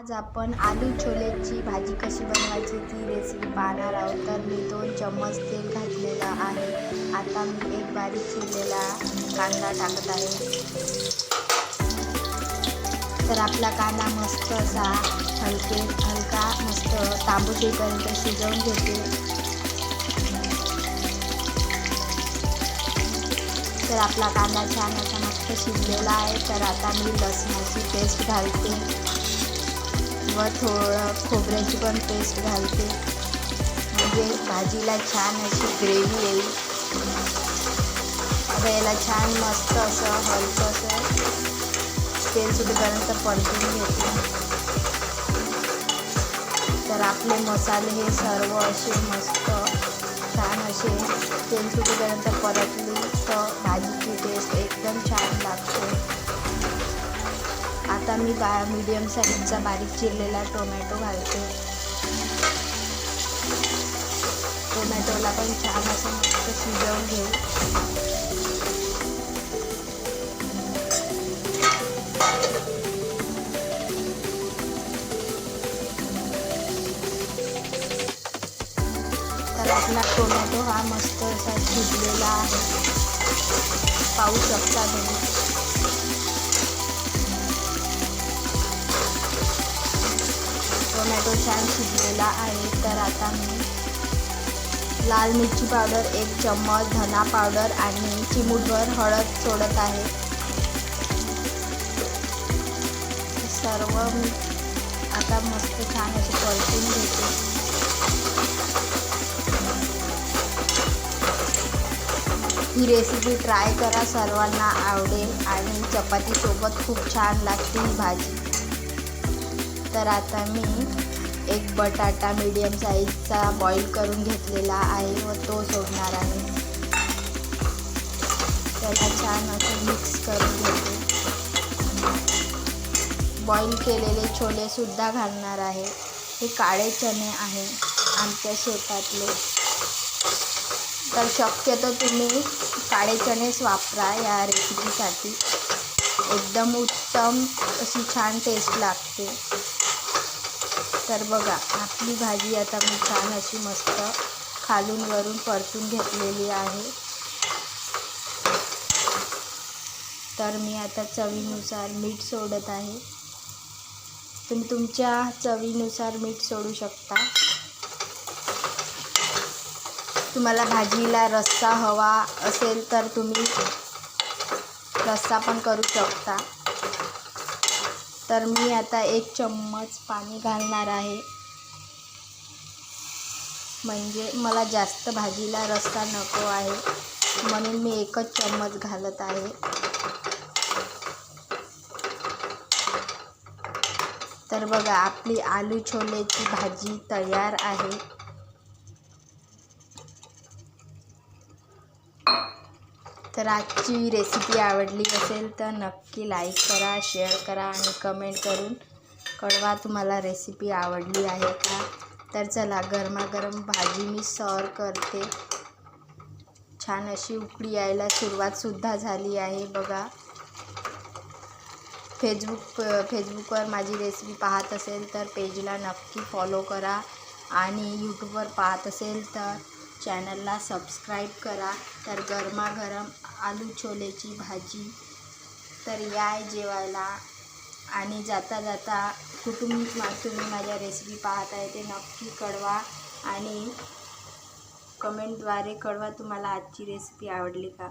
आज आपण आलू छोल्याची भाजी कशी बनवायची ती रेसिपी पाहणार आहोत. तर मी दोन चम्मच तेल घातलेलं आहे. आता मी एक बारीक चिरलेला कांदा टाकत आहे. तर आपला कांदा मस्त असा हलके हलका मस्त तांबूशीपर्यंत शिजवून घेते. तर आपला कांदा छान असा मस्त शिजलेला आहे. तर आता मी लसणाची पेस्ट घालते. व थोडं खोबऱ्याची पण पेस्ट घालते. म्हणजे भाजीला छान अशी ग्रेव्ही येईल. आता याला छान मस्त असं हलकं असं तेल सुटेपर्यंत परतून घेते. तर आपले मसाले हे सर्व असे मस्त छान असे तेल सुटेपर्यंत परतली. तर भाजीची टेस्ट एकदम छान आता मी बा मीडियम साईजचा बारीक चिरलेला टोमॅटो घालते. टोमॅटोला पण छान असं मस्त शिजवून घेऊ. तर आपला टोमॅटो हा मस्त असा शिजलेला आहे. पाहू शकता तुम्ही. टोमॅटो छान शिजलेला आहे. तर आता मी लाल मिरची पावडर एक चम्मच धना पावडर आणि चिमूटभर हळद सोडत आहे. सर्व मी आता मस्त छान असे परतून घेते. ही रेसिपी ट्राय करा सर्वांना आवडेल आणि चपातीसोबत खूप छान लागते ही भाजी. तर आता मी एक बटाटा मीडियम साईजचा बॉईल करून घेतलेला आहे व तो सोडणार आहे. त्याला छान असं मिक्स करून घेते. बॉईल केलेले छोलेसुद्धा घालणार आहे. हे काळे चणे आहे आमच्या शेतातले. तर शक्यतो तुम्ही काळे चणेच वापरा या रेसिपीसाठी एकदम उत्तम अशी छान टेस्ट लागते. तर बघा आपली भाजी आता मी छान अशी मस्त खालून वरून परतून घेतलेली आहे. तर मी आता चवीनुसार मीठ सोडत आहे. तुम्ही तुमच्या चवीनुसार मीठ सोडू शकता. तुम्हाला भाजीला रस्सा हवा असेल तर तुम्ही रस्सा पण करू शकता. तर मी आता एक चम्मच पाणी घालणार आहे. म्हणजे मला जास्त भाजीला रस्सा नको आहे. म्हणून मी एकच चम्मच घालत आहे. तर बघा आपली आलू छोलेची भाजी तयार आहे. तर आजची रेसिपी आवडली असेल तर नक्की लाईक करा शेअर करा आणि कमेंट करून कळवा तुम्हाला रेसिपी आवडली आहे का. तर चला गरमागरम भाजी मी सर्व करते. छान अशी उकडी यायला सुरुवातसुद्धा झाली आहे बघा. फेसबुक फेसबुकवर माझी रेसिपी पाहत असेल तर पेजला नक्की फॉलो करा. आणि यूट्यूबवर पाहत असेल तर चॅनलला सबस्क्राईब करा. तर गरमागरम आलू छोलेची भाजी तर या जेवायला. आणि जाता जाता कुठून मा तुम्ही माझ्या रेसिपी पाहत आहे ते नक्की कळवा आणि कमेंटद्वारे कळवा तुम्हाला आजची रेसिपी आवडली का?